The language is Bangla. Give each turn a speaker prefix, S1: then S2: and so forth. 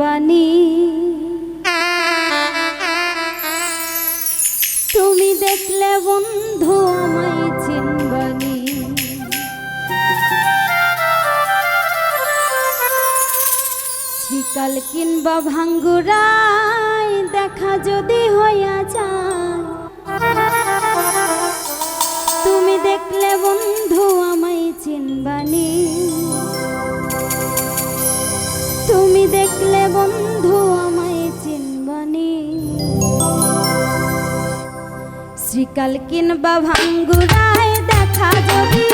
S1: বাণী। তুমি দেখলে বন্ধু আমায় চিনবানি শীতকাল কিংবা ভাঙ্গুরায় দেখা যদি হইয়া যায় বিকাল কিনবা ভাঙ্গুরায় দেখা যদি